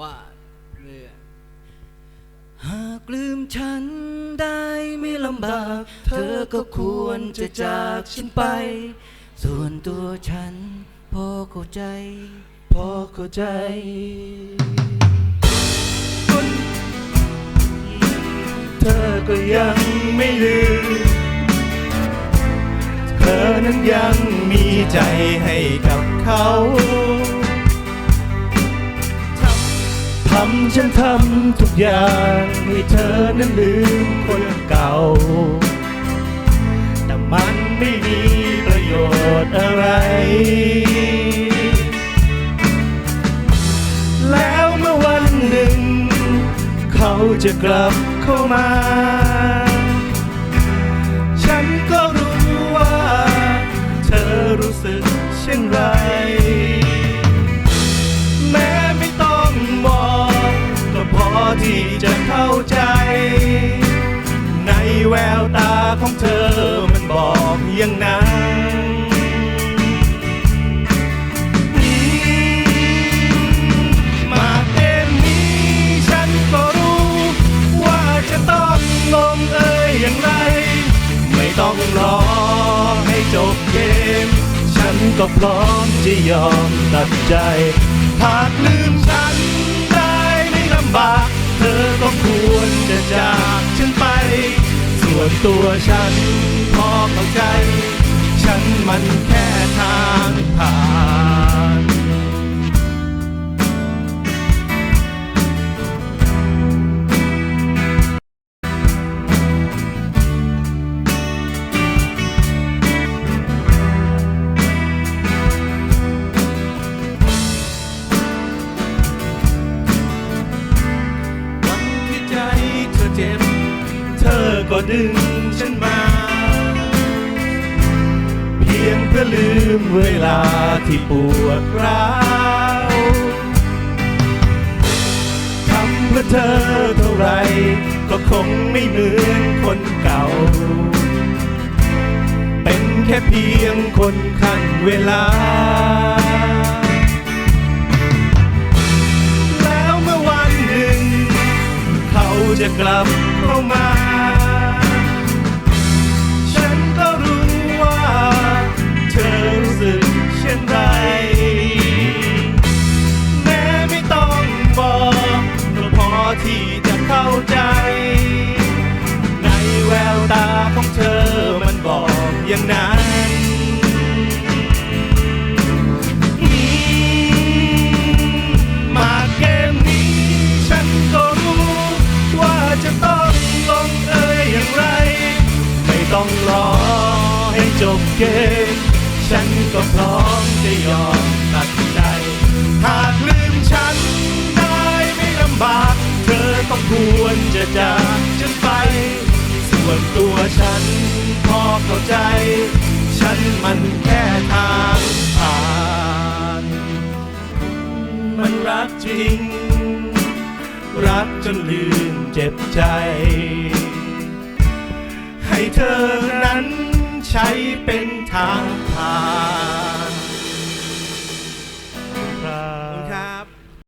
ว่าเรือหากลืมฉันได้ไม่ลำบาก เธอก็ควรจะจากฉันไป ส่วนตัวฉัน พอเข้าใจ พอเข้าใจเธอก็ยังไม่ลืม เธอนั้นยังมีใจให้กับเขา ฉันทำทุกอย่างให้เธอนั้นลืมคนเก่า แต่มันไม่มีประโยชน์อะไร แล้วเมื่อวันหนึ่ง เขาจะกลับเข้ามา ของเธอมันบอกอย่างนั้นมาเกมนี้ฉันก็รู้ ว่าจะต้องลงเอยอย่างไร ไม่ต้องรอให้จบเกม ฉันก็พร้อมจะยอมตัดใจหากลืมฉันได้ไม่ลำบาก เธอก็ควรจะจากฉันไป วนตัวฉันพอเข้าใจ ก็ดึงฉันมา เพียงเพื่อลืมเวลาที่ปวดร้าวทำเพื่อเธอเท่าไร ก็คงไม่เหมือนคนเก่า เป็นแค่เพียงคนขั้นเวลาแล้วเมื่อวันหนึ่งเขาจะกลับ จบเกม ฉันก็พร้อมจะยอมตัดใจ หากลืมฉันได้ไม่ลำบาก เธอต้องควรจะจากฉันไป ส่วนตัวฉันพอเข้าใจ ฉันมันแค่ทางผ่าน มันรักจริง รักจนลืมเจ็บใจ ให้เธอนั้น ใช้เป็นทางผ่าน